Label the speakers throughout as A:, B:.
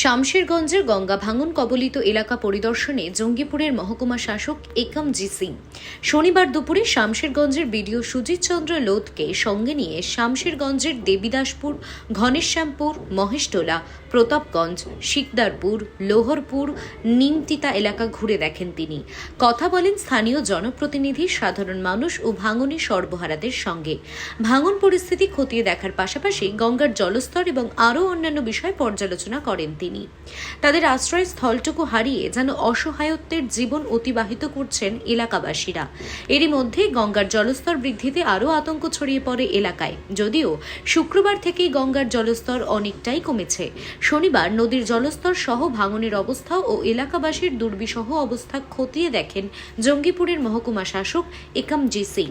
A: শামশেরগঞ্জের গঙ্গা ভাঙন কবলিত এলাকা পরিদর্শনে জঙ্গিপুরের মহকুমা শাসক একম জি সিং। শনিবার দুপুরে শামশেরগঞ্জের বিডিও সুজিত চন্দ্র লোধকে সঙ্গে নিয়ে শামশেরগঞ্জের দেবীদাসপুর, ঘনেশ্যামপুর, মহেশটোলা, প্রতাপগঞ্জ, শিকদারপুর, লোহরপুর, নিমতিতা এলাকা ঘুরে দেখেন তিনি। কথা বলেন স্থানীয় জনপ্রতিনিধি, সাধারণ মানুষ ও ভাঙনের সর্বহারাদের সঙ্গে। ভাঙন পরিস্থিতি খতিয়ে দেখার পাশাপাশি গঙ্গার জলস্তর এবং আরও অন্যান্য বিষয় পর্যালোচনা করেন তিনি। তাদের আশ্রয় স্থলটুকু হারিয়ে যেন অসহায়ত্বের জীবন অতিবাহিত করছেন এলাকাবাসীরা। এরই মধ্যে গঙ্গার জলস্তর বৃদ্ধিতে আরও আতঙ্ক ছড়িয়ে পড়ে এলাকায়। যদিও শুক্রবার থেকেই গঙ্গার জলস্তর অনেকটাই কমেছে। শনিবার নদীর জলস্তর সহ ভাঙনের অবস্থা ও এলাকাবাসীর দুর্বিষহ অবস্থা খতিয়ে দেখেন জঙ্গিপুরের মহকুমা শাসক একাম জি সিং।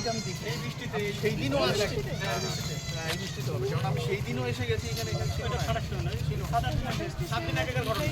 B: সেই দিনও হ্যাঁ, এই বৃষ্টিতে হবে কারণ আমি সেই দিনও এসে গেছি এখানে এখানে ছিল না। ছিল। সাত দিন আগেকার ঘটনা